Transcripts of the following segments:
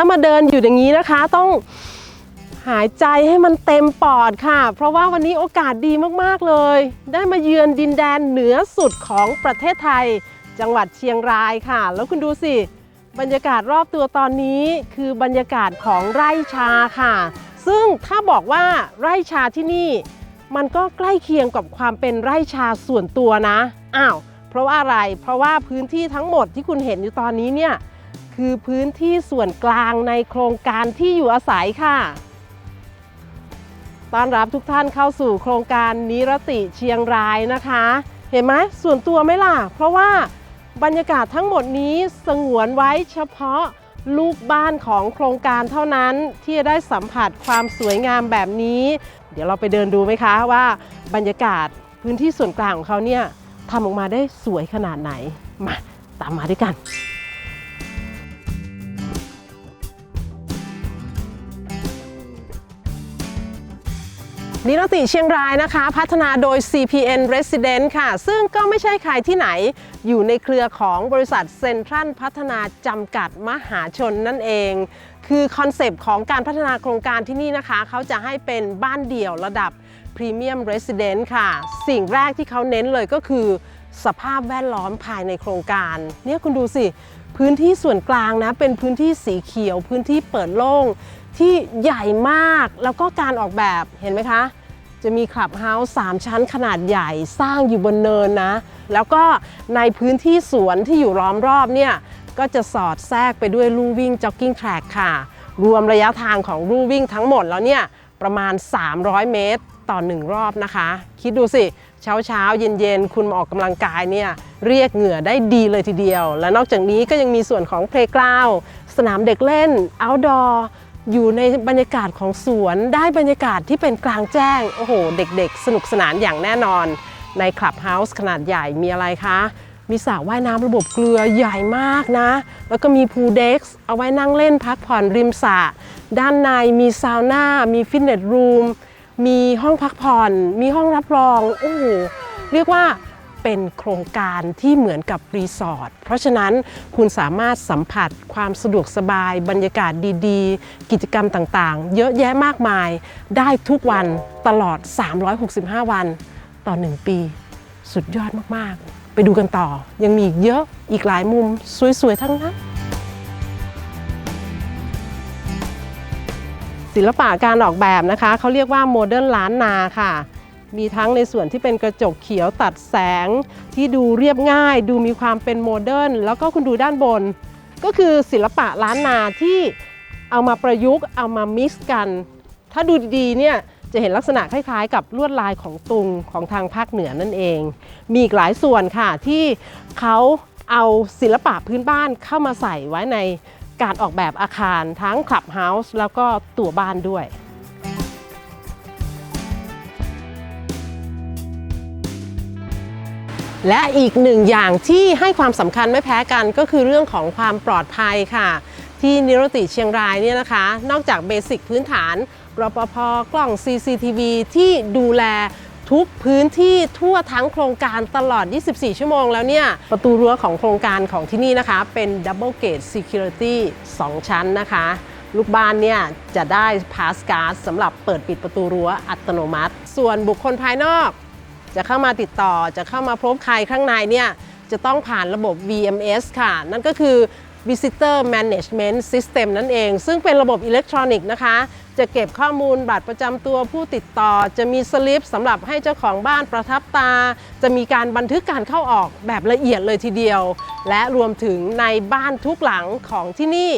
ถ้ามาเดินอยู่อย่างนี้นะคะ ต้องหายใจให้มันเต็มปอดค่ะ เพราะว่าวันนี้โอกาสดีมากๆเลย ได้มาเยือนดินแดนเหนือสุดของประเทศไทย จังหวัดเชียงรายค่ะ แล้วคุณดูสิบรรยากาศรอบตัวตอนนี้คือบรรยากาศของไร่ชาค่ะ ซึ่งถ้าบอกว่าไร่ชาที่นี่มันก็ใกล้เคียงกับความเป็นไร่ชาส่วนตัวนะ อ้าว เพราะว่าอะไร เพราะว่าพื้นที่ทั้งหมดที่คุณเห็นอยู่ตอนนี้เนี่ย คือพื้นที่ส่วนกลางในโครงการที่อยู่อาศัยค่ะต้อนรับทุกท่านเข้าสู่โครงการนิรติเชียงรายนะคะ เห็นไหมส่วนตัวไหมล่ะ เพราะว่าบรรยากาศทั้งหมดนี้สงวนไว้เฉพาะลูกบ้านของโครงการเท่านั้นที่จะได้สัมผัสความสวยงามแบบนี้ เดี๋ยวเราไปเดินดูไหมคะว่าบรรยากาศพื้นที่ส่วนกลางของเขาเนี่ยทำออกมาได้สวยขนาดไหน มาตามมาด้วยกัน นิรติเชียงรายนะคะ พัฒนาโดย CPN Resident ค่ะ ซึ่งก็ไม่ใช่ใครที่ไหน อยู่ในเครือของบริษัทเซ็นทรัลพัฒนาจำกัดมหาชนนั่นเอง คือคอนเซปต์ของการพัฒนาโครงการที่นี่นะคะ เขาจะให้เป็นบ้านเดี่ยวระดับ Premium Resident ค่ะ สิ่งแรกที่เขาเน้นเลยก็คือ สภาพแวดล้อมภายในโครงการ เนี่ยคุณดูสิ พื้นที่ส่วนกลางนะ เป็นพื้นที่สีเขียว พื้นที่เปิดโล่งที่ใหญ่มาก แล้วก็การออกแบบเห็นไหมคะ จะมีคลับเฮาส์สามชั้นขนาดใหญ่สร้างอยู่บนเนินนะ แล้วก็ในพื้นที่สวนที่อยู่ล้อมรอบเนี่ย ก็จะสอดแทรกไปด้วยลู่วิ่งจ็อกกิ้งแทร็กค่ะ รวมระยะทางของลู่วิ่งทั้งหมดแล้วเนี่ย ประมาณ 300 เมตรต่อ 1 รอบนะคะ คิดดูสิเช้าเช้าเย็นเย็นคุณมาออกกำลังกายเนี่ยเรียกเหงื่อได้ดีเลยทีเดียว และนอกจากนี้ก็ยังมีส่วนของเพล y g กราวสนามเด็กเล่น outdoor อยู่ในบรรยากาศของสวนได้บรรยากาศที่เป็นกลางแจ้ง โอ้โห เด็กๆ สนุกสนานอย่างแน่นอน ในคลับเฮาส์ขนาดใหญ่มีอะไรคะ มีสระว่ายน้ำระบบเกลือใหญ่มากนะ แล้วก็มีพูลเด็กซ์เอาไว้นั่งเล่นพักผ่อนริมสระด้านในมีซาวน่า มีฟิตเนสรูมมีห้องพักผ่อน มีห้องรับรอง โอ้โห เรียกว่า เป็นโครงการที่เหมือนกับรีสอร์ทเพราะฉะนั้นคุณสามารถสัมผัสความสะดวกสบาย บรรยากาศดีๆ กิจกรรมต่างๆ เยอะแยะมากมาย ได้ทุกวันตลอด 365 วันต่อ 1 ปี สุดยอดมากๆ ไปดูกันต่อ ยังมีอีกเยอะอีกหลายมุมสวยๆ ทั้งนั้นศิลปะการออกแบบนะคะเขาเรียกว่าโมเดิร์นล้านนาค่ะ มีทั้งในส่วนที่เป็นกระจกเขียวตัดแสง ที่ดูเรียบง่าย ดูมีความเป็นโมเดิร์นแล้วก็คุณดูด้านบน ก็คือศิลปะล้านนาที่เอามาประยุกต์เอามามิกซ์กัน ถ้าดูดีๆเนี่ยจะเห็นลักษณะคล้ายๆ กับลวดลายของตุงของทางภาคเหนือนั่นเอง มีอีกหลายส่วนค่ะที่เขาเอาศิลปะพื้นบ้านเข้ามาใส่ไว้ในการออกแบบอาคารทั้งคลับเฮาส์แล้วก็ตัวบ้านด้วย และอีกหนึ่งอย่างที่ให้ความสำคัญไม่แพ้กันก็คือเรื่องของความปลอดภัยค่ะ ที่นิรติเชียงรายเนี่ยนะคะ นอกจากเบสิกพื้นฐานรปภกล้อง CCTV ที่ดูแลทุกพื้นที่ทั่วทั้งโครงการตลอด 24 ชั่วโมงแล้วเนี่ย ประตูรั้วของโครงการของที่นี่นะคะ เป็น Double Gate Security 2 ชั้นนะคะ ลูกบ้านเนี่ยจะได้ Pass Card สำหรับเปิดปิดประตูรั้วอัตโนมัติ ส่วนบุคคลภายนอก จะเข้ามาติดต่อจะเข้ามาพบใครข้างในเนี่ยจะต้องผ่านระบบ VMS ค่ะ นั่นก็คือ Visitor Management System นั่นเอง ซึ่งเป็นระบบอิเล็กทรอนิกส์นะคะ จะเก็บข้อมูลบัตรประจำตัวผู้ติดต่อ จะมีสลิปสำหรับให้เจ้าของบ้านประทับตา จะมีการบันทึกการเข้าออกแบบละเอียดเลยทีเดียว และรวมถึงในบ้านทุกหลังของที่นี่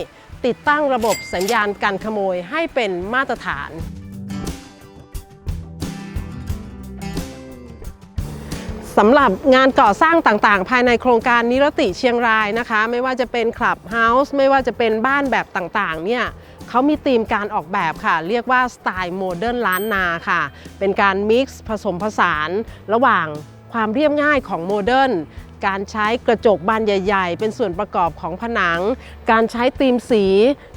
ติดตั้งระบบสัญญาณการขโมยให้เป็นมาตรฐาน สำหรับงานก่อสร้างต่างๆ ภายในโครงการนิรติเชียงรายนะคะ ไม่ว่าจะเป็นคลับเฮาส์ไม่ว่าจะเป็นบ้านแบบต่างๆเนี่ยเขามีธีมการออกแบบค่ะ เรียกว่าสไตล์โมเดิร์นล้านนาค่ะ เป็นการมิกซ์ผสมผสานระหว่างความเรียบง่ายของโมเดิร์น การใช้กระจกบานใหญ่ ๆ เป็นส่วนประกอบของผนัง การใช้ธีมสี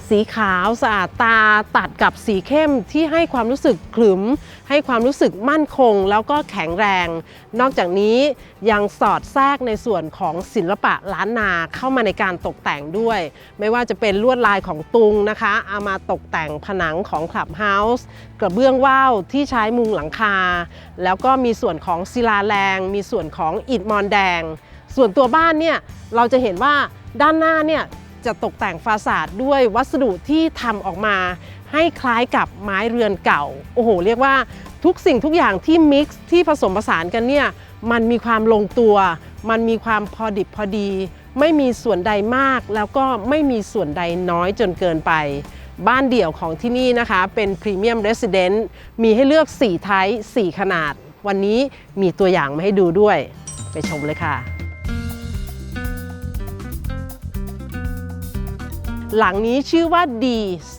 สีขาวสะอาดตาตัดกับสีเข้มที่ให้ความรู้สึกขรึมให้ความรู้สึกมั่นคง แล้วก็แข็งแรง นอกจากนี้ยังสอดแทรกในส่วนของศิลปะล้านนาเข้ามาในการตกแต่งด้วย ไม่ว่าจะเป็นลวดลายของตุงนะคะเอามาตกแต่งผนังของคลับเฮาส์กระเบื้องว่าวที่ใช้มุงหลังคา แล้วก็มีส่วนของศิลาแรง มีส่วนของอิฐมอนแดง ส่วนตัวบ้านเนี่ยเราจะเห็นว่าด้านหน้าเนี่ยจะตกแต่งฟาสาดด้วยวัสดุที่ทำออกมา ให้คล้ายกับไม้เรือนเก่า โอ้โห เรียกว่าทุกสิ่งทุกอย่างที่มิกซ์ที่ผสมผสานกันเนี่ยมันมีความลงตัว มันมีความพอดิบพอดี ไม่มีส่วนใดมาก แล้วก็ไม่มีส่วนใดน้อยจนเกินไป บ้านเดี่ยวของที่นี่นะคะ เป็นพรีเมียมเรส i เดนต์มีให้เลือก 4 ไทป์4ขนาด วันนี้มีตัวอย่างมาให้ดูด้วย ไปชมเลยค่ะ หลังนี้ชื่อว่า D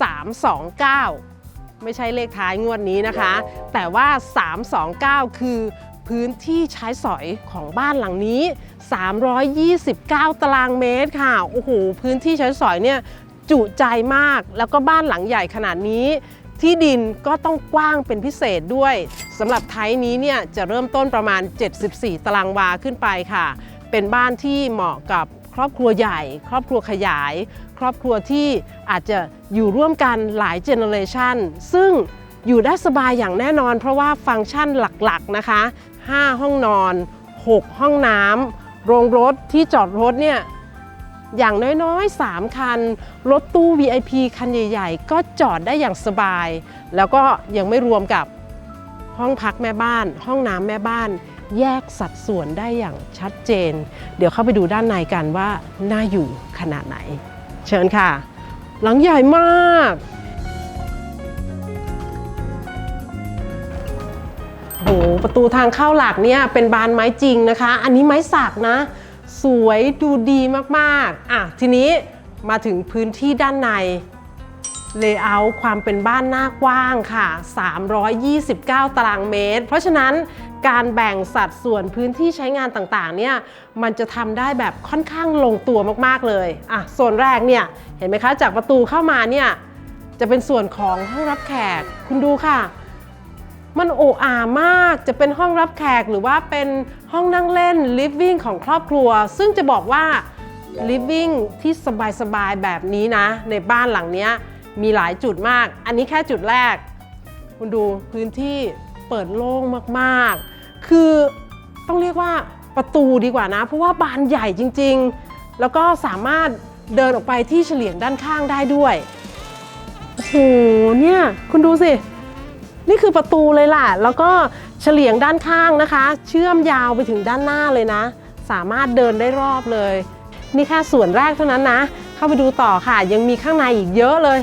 3 2 9 ไม่ใช่เลขท้ายงวดนี้นะคะ แต่ว่า 329 คือพื้นที่ใช้สอยของบ้านหลังนี้ 329 ตารางเมตรค่ะ โอ้โห พื้นที่ใช้สอยเนี่ยจุใจมาก แล้วก็บ้านหลังใหญ่ขนาดนี้ ที่ดินก็ต้องกว้างเป็นพิเศษด้วยสำหรับไทป์นี้เนี่ยจะเริ่มต้นประมาณ 74 ตารางวาขึ้นไปค่ะ เป็นบ้านที่เหมาะกับครอบครัวใหญ่ ครอบครัวขยาย ครอบครัวที่อาจจะอยู่ร่วมกันหลายเจเนอเรชันซึ่งอยู่ได้สบายอย่างแน่นอน เพราะว่าฟังก์ชันหลักๆนะคะ 5 ห้องนอน 6 ห้องน้ำโรงรถที่จอดรถเนี่ยอย่างน้อยๆ 3 คัน รถตู้ VIP คันใหญ่ๆ ก็จอดได้อย่างสบาย แล้วก็ยังไม่รวมกับห้องพักแม่บ้าน ห้องน้ำแม่บ้าน แยกสัดส่วนได้อย่างชัดเจน เดี๋ยวเข้าไปดูด้านในกันว่าน่าอยู่ขนาดไหน เชิญค่ะ หลังใหญ่มากโอ้โห ประตูทางเข้าหลักเนี่ยเป็นบานไม้จริงนะคะ อันนี้ไม้สักนะ สวยดูดีมากๆ อะ ทีนี้มาถึงพื้นที่ด้านในเลเยอร์ความเป็นบ้านหน้ากว้างค่ะ 329 ตารางเมตร เพราะฉะนั้น การแบ่งสัดส่วนพื้นที่ใช้งานต่างๆเนี่ยมันจะทำได้แบบค่อนข้างลงตัวมากๆเลยอะโซนแรกเนี่ยเห็นไหมคะ จากประตูเข้ามาเนี่ยจะเป็นส่วนของห้องรับแขก คุณดูค่ะ มันโออามากจะเป็นห้องรับแขกหรือว่าเป็นห้องนั่งเล่น living ของครอบครัว ซึ่งจะบอกว่า living ที่สบายๆแบบนี้นะ ในบ้านหลังนี้มีหลายจุดมาก อันนี้แค่จุดแรก คุณดูพื้นที่เปิดโล่งมากๆ คือต้องเรียกว่าประตูดีกว่านะ เพราะว่าบานใหญ่จริงๆ แล้วก็สามารถเดินออกไปที่เฉลียงด้านข้างได้ด้วยโอ้โหเนี่ยคุณดูสิ นี่คือประตูเลยล่ะ แล้วก็เฉลียงด้านข้างนะคะ เชื่อมยาวไปถึงด้านหน้าเลยนะ สามารถเดินได้รอบเลย นี่แค่ส่วนแรกเท่านั้นนะ เข้าไปดูต่อค่ะ ยังมีข้างในอีกเยอะเลย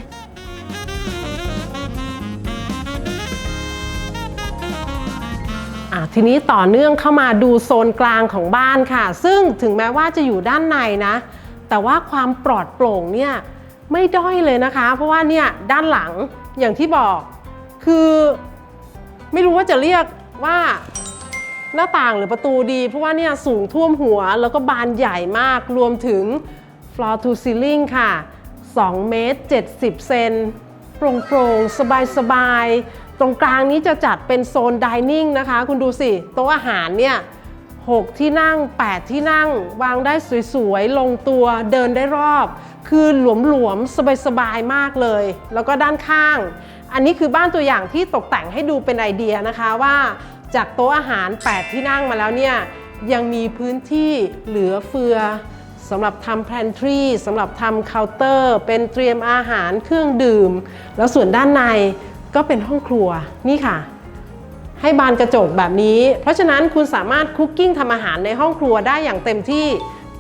ทีนี้ต่อเนื่องเข้ามาดูโซนกลางของบ้านค่ะ ซึ่งถึงแม้ว่าจะอยู่ด้านในนะ แต่ว่าความปลอดโปร่งเนี่ยไม่ด้อยเลยนะคะ เพราะว่าเนี่ยด้านหลังอย่างที่บอก คือไม่รู้ว่าจะเรียกว่าหน้าต่างหรือประตูดี เพราะว่าเนี่ยสูงท่วมหัวแล้วก็บานใหญ่มากรวมถึง floor to ceiling ค่ะ2เมตร70เซนโปร่งโปร่งสบายสบายๆ ตรงกลางนี้จะจัดเป็นโซนดิเนิ่งนะคะ คุณดูสิ โต๊ะอาหารเนี่ย6ที่นั่ง 8 ที่นั่ง วางได้สวยๆ ลงตัวเดินได้รอบ คือหลวมๆ สบายๆ มากเลย แล้วก็ด้านข้าง อันนี้คือบ้านตัวอย่างที่ตกแต่งให้ดูเป็นไอเดียนะคะว่า จากโต๊ะอาหาร 8 ที่นั่งมาแล้วเนี่ย ยังมีพื้นที่เหลือเฟือสำหรับทำ pantry สำหรับทำเคาน์เตอร์ เป็นเตรียมอาหารเครื่องดื่ม แล้วส่วนด้านใน ก็เป็นห้องครัวนี่ค่ะ ให้บานกระจกแบบนี้ เพราะฉะนั้นคุณสามารถคุกกิ้งทำอาหารในห้องครัวได้อย่างเต็มที่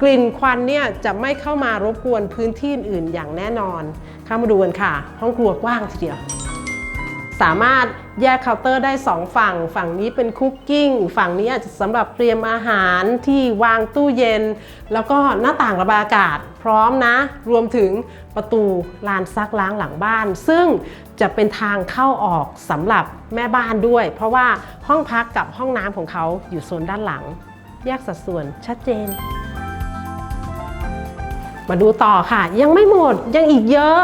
กลิ่นควันเนี่ยจะไม่เข้ามารบกวนพื้นที่อื่นๆอย่างแน่นอน เข้ามาดูกันค่ะ ห้องครัวกว้างทีเดียว สามารถแยกเคาน์เตอร์ได้ 2 ฝั่ง ฝั่งนี้เป็นคุกกิ้ง ฝั่งนี้อาจจะสำหรับเตรียมอาหารที่วางตู้เย็น แล้วก็หน้าต่างระบายอากาศพร้อมนะ รวมถึงประตูลานซักล้างหลังบ้าน ซึ่งจะเป็นทางเข้าออกสำหรับแม่บ้านด้วย เพราะว่าห้องพักกับห้องน้ำของเขาอยู่โซนด้านหลัง แยกสัดส่วนชัดเจน มาดูต่อค่ะ ยังไม่หมดยังอีกเยอะ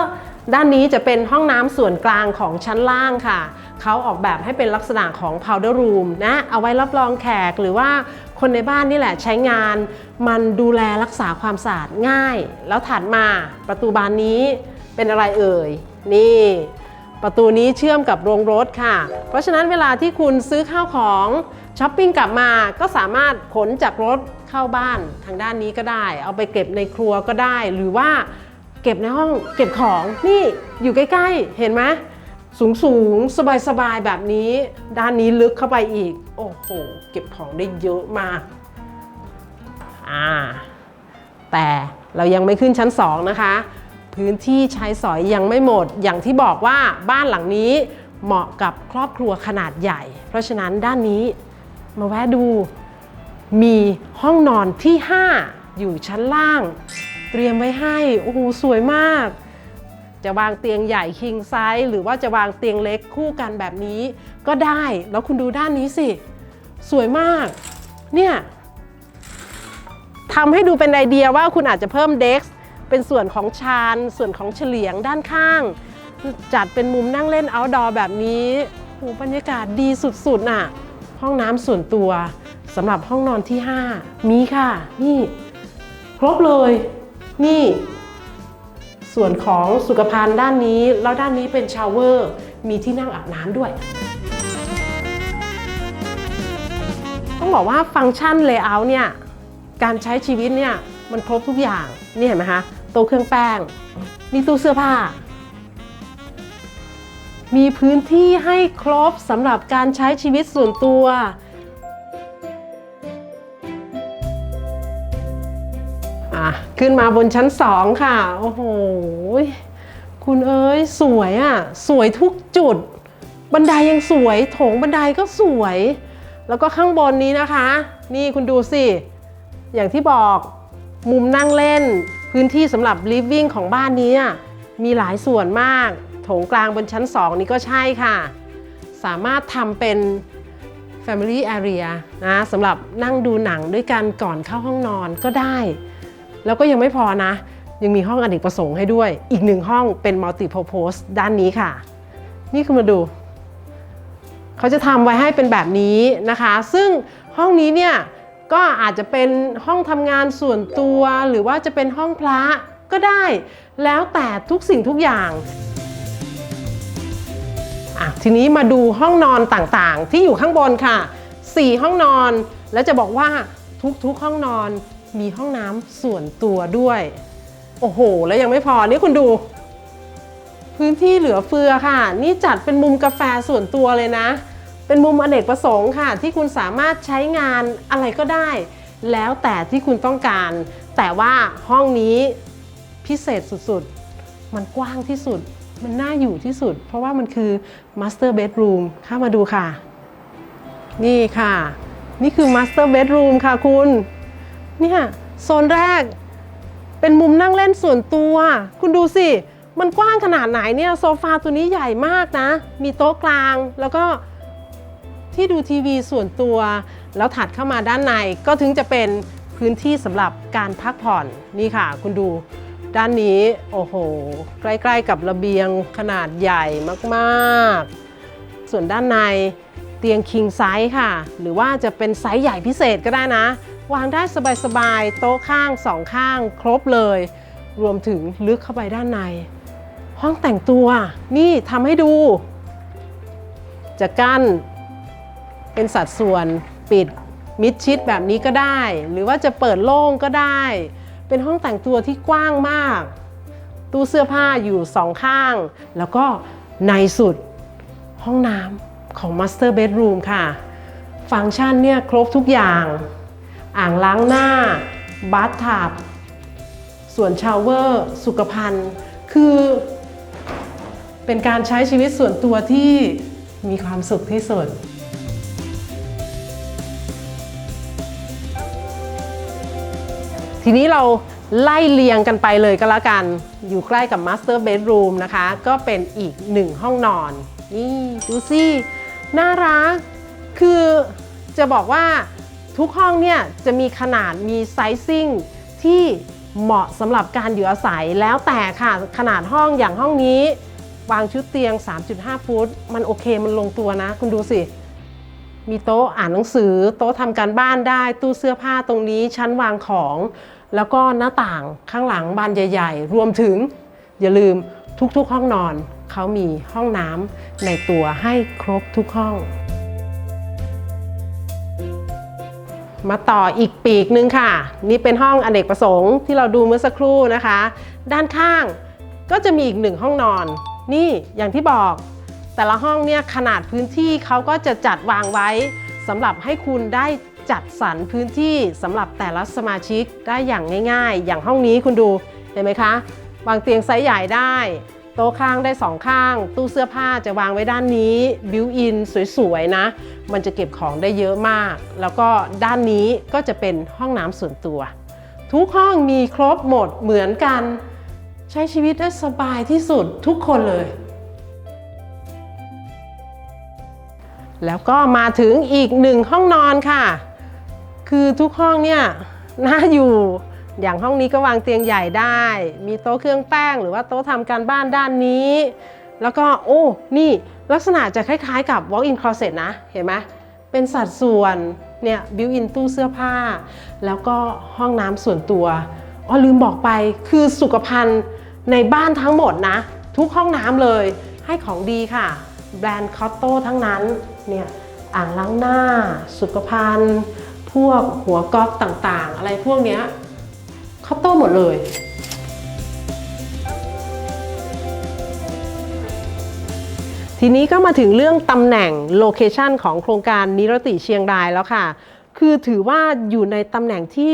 ด้านนี้จะเป็นห้องน้ำส่วนกลางของชั้นล่างค่ะ เขาออกแบบให้เป็นลักษณะของ powder room นะ เอาไว้รับรองแขกหรือว่าคนในบ้านนี่แหละใช้งาน มันดูแลรักษาความสะอาดง่าย แล้วถัดมาประตูบานนี้เป็นอะไรเอ่ย นี่ ประตูนี้เชื่อมกับโรงรถค่ะ เพราะฉะนั้นเวลาที่คุณซื้อข้าวของช้อปปิ้งกลับมาก็สามารถขนจากรถเข้าบ้านทางด้านนี้ก็ได้ เอาไปเก็บในครัวก็ได้หรือว่า เก็บในห้องเก็บของนี่อยู่ใกล้ๆ เห็นไหมสูงสูงสบายสบายๆแบบนี้ ด้านนี้ลึกเข้าไปอีก โอ้โห เก็บของได้เยอะมากอ่าแต่เรายังไม่ขึ้นชั้น 2 นะคะ พื้นที่ใช้สอยยังไม่หมด อย่างที่บอกว่าบ้านหลังนี้เหมาะกับครอบครัวขนาดใหญ่ เพราะฉะนั้นด้านนี้มาแวะดูมีห้องนอนที่ 5 อยู่ชั้นล่าง เตรียมไว้ให้โอ้โหสวยมาก จะวางเตียงใหญ่ king size หรือว่าจะวางเตียงเล็กคู่กันแบบนี้ก็ได้แล้วคุณดูด้านนี้สิ สวยมากเนี่ยทำให้ดูเป็นไอเดียว่าคุณอาจจะเพิ่มเด็กเป็นส่วนของชานส่วนของเฉลียงด้านข้าง จัดเป็นมุมนั่งเล่น outdoor แบบนี้โหบรรยากาศดีสุดๆน่ะ ห้องน้ำส่วนตัวสำหรับห้องนอนที่ 5 มีค่ะ นี่ ครบเลย นี่ส่วนของสุขภัณฑ์ด้านนี้ แล้วด้านนี้เป็นชาวเวอร์ มีที่นั่งอาบน้ำด้วย ต้องบอกว่าฟังก์ชันเลเยอร์เนี่ย การใช้ชีวิตเนี่ย มันครบทุกอย่าง นี่เห็นไหมคะโต๊ะเครื่องแป้ง มีตู้เสื้อผ้า มีพื้นที่ให้ครบสำหรับการใช้ชีวิตส่วนตัว อะขึ้นมาบนชั้นสองค่ะ โอ้โห คุณเอ้ยสวยอะ สวยทุกจุด บันไดยังสวย โถงบันไดก็สวย แล้วก็ข้างบนนี้นะคะ นี่คุณดูสิ อย่างที่บอกมุมนั่งเล่น พื้นที่สำหรับ living ของบ้านนี้มีหลายส่วนมาก โถงกลางบนชั้น2นี้ก็ใช่ค่ะ สามารถทำเป็น family area นะสำหรับนั่งดูหนังด้วยกันก่อนเข้าห้องนอนก็ได้ แล้วก็ยังไม่พอนะ ยังมีห้องอเนกประสงค์ให้ด้วย อีกหนึ่งห้องเป็น multi purpose ด้านนี้ค่ะ นี่คือมาดู เขาจะทำไว้ให้เป็นแบบนี้นะคะ ซึ่งห้องนี้เนี่ยก็อาจจะเป็นห้องทำงานส่วนตัวหรือว่าจะเป็นห้องพระก็ได้ แล้วแต่ทุกสิ่งทุกอย่างอะทีนี้มาดูห้องนอนต่างๆ ที่อยู่ข้างบนค่ะ 4 ห้องนอน แล้วจะบอกว่าทุกๆห้องนอน มีห้องน้ำส่วนตัวด้วย โอ้โห แล้วยังไม่พอนี่คุณดู พื้นที่เหลือเฟือค่ะ นี่จัดเป็นมุมกาแฟส่วนตัวเลยนะ เป็นมุมอเนกประสงค์ค่ะ ที่คุณสามารถใช้งานอะไรก็ได้ แล้วแต่ที่คุณต้องการ แต่ว่าห้องนี้พิเศษสุดๆ มันกว้างที่สุด มันน่าอยู่ที่สุด เพราะว่ามันคือ Master Bedroom เข้ามาดูค่ะ นี่ค่ะ นี่คือ Master Bedroom ค่ะคุณ เนี่ยโซนแรก เป็นมุมนั่งเล่นส่วนตัว คุณดูสิ มันกว้างขนาดไหนเนี่ยโซฟาตัวนี้ใหญ่มากนะ มีโต๊ะกลางแล้วก็ที่ดูทีวีส่วนตัว แล้วถัดเข้ามาด้านในก็ถึงจะเป็นพื้นที่สำหรับการพักผ่อนนี่ค่ะ คุณดูด้านนี้โอ้โห ใกล้ๆกับระเบียงขนาดใหญ่มากๆ ส่วนด้านในเตียง king size ค่ะ หรือว่าจะเป็นไซส์ใหญ่พิเศษก็ได้นะ วางได้สบายๆ โต๊ะข้างสองข้างครบเลย รวมถึงลึกเข้าไปด้านใน ห้องแต่งตัวนี่ทำให้ดู จะกั้นเป็นสัดส่วนปิดมิดชิดแบบนี้ก็ได้ หรือว่าจะเปิดโล่งก็ได้ เป็นห้องแต่งตัวที่กว้างมาก ตู้เสื้อผ้าอยู่สองข้าง แล้วก็ในสุดห้องน้ำของ Master Bedroom ค่ะ ฟังก์ชันเนี่ยครบทุกอย่าง อ่างล้างหน้าบัธทับส่วนชาวเวอร์ สุขภัณฑ์ คือเป็นการใช้ชีวิตส่วนตัวที่มีความสุขที่สุดทีนี้เราไล่เรียงกันไปเลยก็แล้วกัน อยู่ใกล้กับ Master Bedroom นะคะ ก็เป็นอีกหนึ่งห้องนอน นี่ ดูสิ น่ารัก คือจะบอกว่า ทุกห้องเนี่ยจะมีขนาดมีไซซิ่งที่เหมาะสำหรับการอยู่อาศัยแล้วแต่ค่ะขนาดห้องอย่างห้องนี้ วางชุดเตียง 3.5 ฟุต มันโอเคมันลงตัวนะ คุณดูสิ มีโต๊ะอ่านหนังสือ โต๊ะทำการบ้านได้ ตู้เสื้อผ้าตรงนี้ชั้นวางของ แล้วก็หน้าต่างข้างหลังบานใหญ่ ๆ รวมถึง อย่าลืมทุกๆห้องนอน เขามีห้องน้ำในตัวให้ครบทุกห้อง มาต่ออีกปีกหนึ่งค่ะ นี่เป็นห้องอเนกประสงค์ที่เราดูเมื่อสักครู่นะคะ ด้านข้างก็จะมีอีกหนึ่งห้องนอน นี่อย่างที่บอก แต่ละห้องเนี่ยขนาดพื้นที่เขาก็จะจัดวางไว้สำหรับให้คุณได้จัดสรรพื้นที่สำหรับแต่ละสมาชิกได้อย่างง่าย ๆ อย่างห้องนี้คุณดูเห็นไหมคะ วางเตียงไซส์ใหญ่ได้ โต๊ะข้างได้สองข้าง ตู้เสื้อผ้าจะวางไว้ด้านนี้ บิวอินสวยๆนะ มันจะเก็บของได้เยอะมาก แล้วก็ด้านนี้ก็จะเป็นห้องน้ำส่วนตัว ทุกห้องมีครบหมดเหมือนกัน ใช้ชีวิตได้สบายที่สุดทุกคนเลย แล้วก็มาถึงอีกหนึ่งห้องนอนค่ะ คือทุกห้องเนี่ยน่าอยู่ อย่างห้องนี้ก็วางเตียงใหญ่ได้ มีโต๊ะเครื่องแป้ง หรือว่าโต๊ะทำการบ้านด้านนี้ แล้วก็โอ้นี่ลักษณะจะคล้ายๆกับ walk-in closet นะ เห็นไหมเป็นสัดส่วนเนี่ยบิวอินตู้เสื้อผ้า แล้วก็ห้องน้ำส่วนตัวอ๋อลืมบอกไปคือสุขภัณฑ์ในบ้านทั้งหมดนะ ทุกห้องน้ำเลยให้ของดีค่ะ แบรนด์คอตโต้ทั้งนั้นเนี่ยอ่างล้างหน้า สุขภัณฑ์ พวกหัวก๊อกต่างๆ อะไรพวกเนี้ย คอตโต้หมดเลย ทีนี้ก็มาถึงเรื่องตำแหน่งโลเคชันของโครงการนิรติเชียงรายแล้วค่ะ คือถือว่าอยู่ในตำแหน่งที่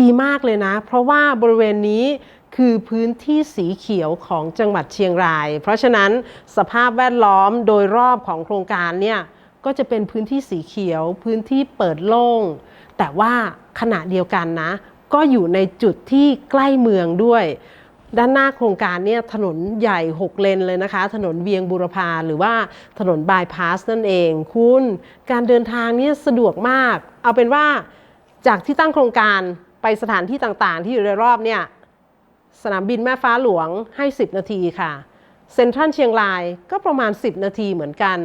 ดีมากเลยนะ เพราะว่าบริเวณนี้คือพื้นที่สีเขียวของจังหวัดเชียงราย เพราะฉะนั้นสภาพแวดล้อมโดยรอบของโครงการเนี่ยก็จะเป็นพื้นที่สีเขียว พื้นที่เปิดโล่ง แต่ว่าขณะเดียวกันนะ ก็อยู่ในจุดที่ใกล้เมืองด้วย ด้านหน้าโครงการเนี่ยถนนใหญ่ 6 เลนเลยนะคะ ถนนเวียงบุรพาหรือว่าถนนบายพาสนั่นเอง คุณการเดินทางเนี่ยสะดวกมาก เอาเป็นว่าจากที่ตั้งโครงการไปสถานที่ต่างๆ ที่อยู่ในรอบเนี่ยสนามบินแม่ฟ้าหลวงให้ 10 นาทีค่ะ เซ็นทรัลเชียงรายก็ประมาณ 10 นาทีเหมือนกัน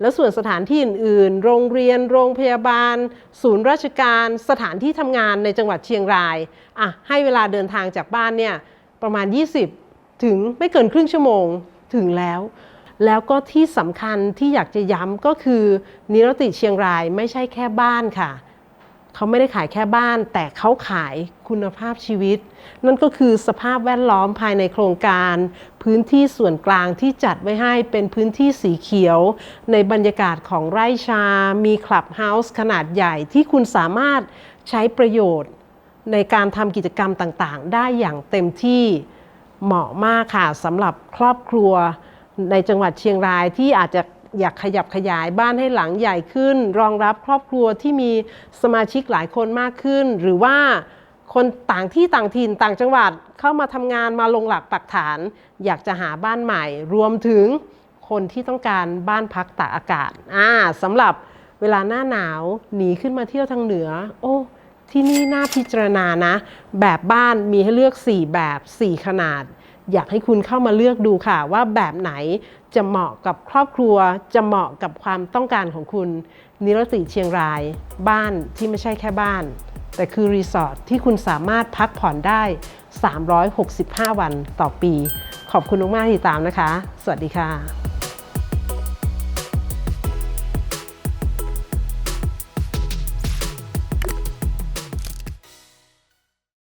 แล้วส่วนสถานที่อื่นๆ โรงเรียน โรงพยาบาล ศูนย์ราชการ สถานที่ทำงานในจังหวัดเชียงรายอะให้เวลาเดินทางจากบ้านเนี่ยประมาณ 20 ถึงไม่เกินครึ่งชั่วโมงถึงแล้ว แล้วก็ที่สำคัญที่อยากจะย้ำก็คือ นิรติเชียงรายไม่ใช่แค่บ้านค่ะ เขาไม่ได้ขายแค่บ้าน แต่เขาขายคุณภาพชีวิต นั่นก็คือสภาพแวดล้อมภายในโครงการ พื้นที่ส่วนกลางที่จัดไว้ให้เป็นพื้นที่สีเขียว ในบรรยากาศของไร่ชา มีคลับเฮาส์ขนาดใหญ่ที่คุณสามารถใช้ประโยชน์ ในการทำกิจกรรมต่างๆ ได้อย่างเต็มที่เหมาะมากค่ะสำหรับครอบครัวในจังหวัดเชียงรายที่อาจจะ อยากขยับขยายบ้านให้หลังใหญ่ขึ้น รองรับครอบครัวที่มีสมาชิกหลายคนมากขึ้น หรือว่าคนต่างที่ต่างถิ่นต่างจังหวัดเข้ามาทำงานมาลงหลักปักฐาน อยากจะหาบ้านใหม่ รวมถึงคนที่ต้องการบ้านพักตากอากาศอ่าสำหรับเวลาหน้าหนาวหนีขึ้นมาเที่ยวทางเหนือ โอ้ที่นี่น่าพิจารณานะ แบบบ้านมีให้เลือก 4 แบบ 4 ขนาด อยากให้คุณเข้ามาเลือกดูค่ะ ว่าแบบไหนจะเหมาะกับครอบครัว จะเหมาะกับความต้องการของคุณ นิรติเชียงราย บ้านที่ไม่ใช่แค่บ้าน แต่คือรีสอร์ทที่คุณสามารถพักผ่อนได้ 365 วันต่อปี ขอบคุณมากที่ติดตามนะคะ สวัสดีค่ะ